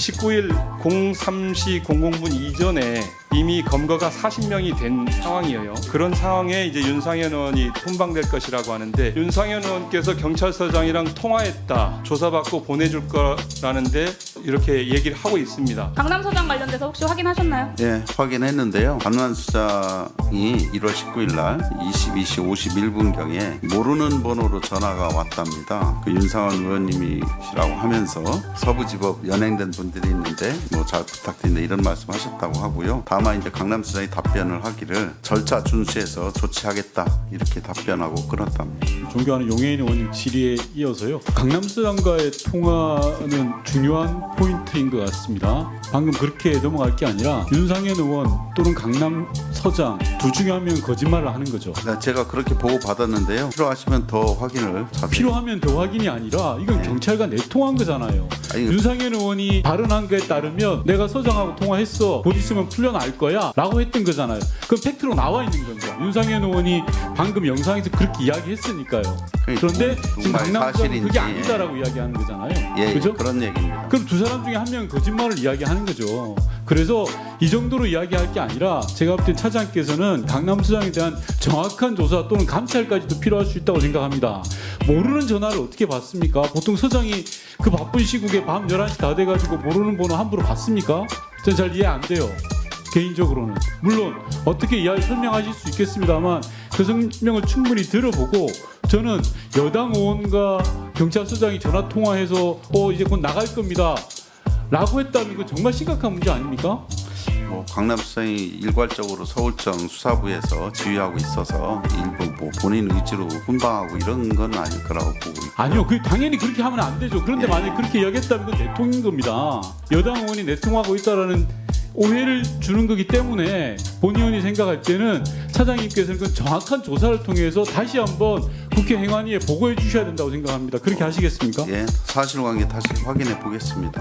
19일 03시 00분 이전에 이미 검거가 40명이 된 상황이에요. 그런 상황에 이제 윤상현 의원이 훈방될 것이라고 하는데 윤상현 의원께서 경찰서장이랑 통화했다. 조사받고 보내줄 거라는데 이렇게 얘기를 하고 있습니다. 강남서장 관련돼서 혹시 확인하셨나요? 예, 확인했는데요. 강남 수장이 1월 19일 날 22시 51분경에 모르는 번호로 전화가 왔답니다. 그 윤상원 의원님이시라고 하면서 서부지법 연행된 분들이 있는데 뭐 잘 부탁드린다 이런 말씀 하셨다고 하고요. 다만 이제 강남 수장이 답변을 하기를 절차 준수해서 조치하겠다 이렇게 답변하고 끊었답니다. 존경하는 용해인 의원님 질의에 이어서요. 강남수장과의 통화는 중요한 포인트인 것 같습니다. 방금 그렇게 넘어갈 게 아니라 윤상현 의원 또는 강남 서장 둘 중에 한 명은 거짓말을 하는 거죠. 그러니까 제가 그렇게 보고 받았는데요. 필요하시면 더 확인을 자세히 필요하면 더 확인이 아니라 이건 네. 경찰과 내통한 거잖아요. 아니, 윤상현 의원이 발언한 거에 따르면 내가 서장하고 통화했어. 곧 있으면 풀려날 거야. 라고 했던 거잖아요. 그건 팩트로 나와 있는 겁니다. 윤상현 의원이 방금 영상에서 그렇게 이야기했으니까 요. 그런데 지금 정말 강남수장은 사실인지 그게 아니다라고 이야기하는 거잖아요. 예, 그죠? 그런 얘기입니다. 그럼 두 사람 중에 한 명은 거짓말을 이야기하는 거죠. 그래서 이 정도로 이야기할 게 아니라 제가 볼 때 차장께서는 강남수장에 대한 정확한 조사 또는 감찰까지도 필요할 수 있다고 생각합니다. 모르는 전화를 어떻게 받습니까? 보통 서장이 그 바쁜 시국에 밤 11시 다 돼가지고 모르는 번호 함부로 받습니까? 전 잘 이해 안 돼요. 개인적으로는 물론 어떻게 이야기 설명하실 수 있겠습니다만 그 설명을 충분히 들어보고 저는 여당 의원과 경찰서장이 전화 통화해서 어 이제 곧 나갈 겁니다. 라고 했다면 이거 정말 심각한 문제 아닙니까? 뭐 강남수장이 일괄적으로 서울청 수사부에서 지휘하고 있어서 일부 뭐 본인 의지로 훈방하고 이런 건 아닐 거라고 보고 있고요. 아니요, 그 당연히 그렇게 하면 안 되죠. 그런데 예. 만약 그렇게 이야기했다면 그건 내통인 겁니다. 여당 의원이 내통하고 있다라는 오해를 주는 거기 때문에 본 의원이 생각할 때는 차장님께서는 그 정확한 조사를 통해서 다시 한번 국회 행안위에 보고해 주셔야 된다고 생각합니다. 그렇게 하시겠습니까? 예, 사실관계 다시 확인해 보겠습니다.